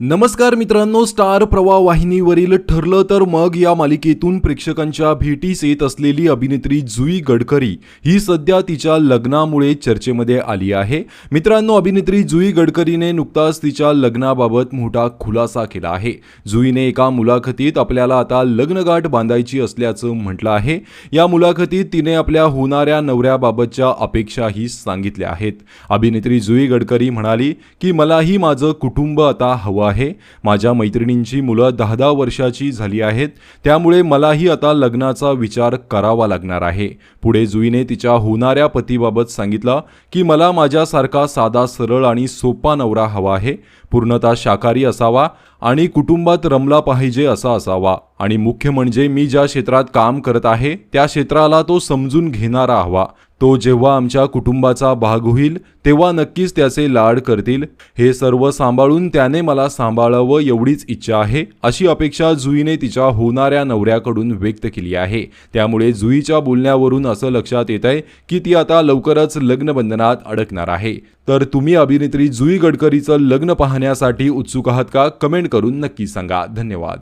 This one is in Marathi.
नमस्कार मित्रांनो स्टार प्रवाह वाहिनीवरील ठरलं तर मग या मालिकेतून प्रेक्षकांच्या भेटीस येत असलेली अभिनेत्री जुई गडकरी ही सध्या तिच्या लग्नामुळे चर्चेमध्ये आली आहे. मित्रांनो अभिनेत्री जुई गडकरीने नुकताच तिच्या लग्नाबाबत मोठा खुलासा केला आहे. जुईने एका मुलाखतीत आपल्याला आता लग्नगाठ बांधायची असल्याचं म्हटलं आहे. या मुलाखतीत तिने आपल्या होणाऱ्या नवऱ्याबाबतच्या अपेक्षाही सांगितल्या आहेत. अभिनेत्री जुई गडकरी म्हणाली की मलाही माझं कुटुंब आता हवं आहे. माझ्या मैत्रिणींची मुलं दहा दहा वर्षाची झाली आहेत. त्यामुळे मलाही आता लग्नाचा विचार करावा लागणार आहे. पुढे जुईने तिच्या होणाऱ्या पतीबाबत सांगितलं की मला माझ्यासारखा साधा सरळ आणि सोपा नवरा हवा आहे. पूर्णतः शाकाहारी असावा आणि कुटुंबात रमला पाहिजे असा असावा. आणि मुख्य म्हणजे मी ज्या क्षेत्रात काम करत आहे त्या क्षेत्राला तो समजून घेणारा हवा. तो जेव्हा आमच्या कुटुंबाचा भाग होईल तेव्हा नक्कीच त्याचे लाड करतील. हे सर्व सांभाळून त्याने मला सांभाळावं एवढीच इच्छा आहे अशी अपेक्षा जुईने तिच्या होणाऱ्या नवऱ्याकडून व्यक्त केली आहे. त्यामुळे जुईच्या बोलण्यावरून असं लक्षात येत आहे की ती आता लवकरच लग्नबंधनात अडकणार आहे. तर तुम्ही अभिनेत्री जुई गडकरीचं लग्न पाहण्यासाठी उत्सुक आहात का? कमेंट करून नक्की सांगा. धन्यवाद.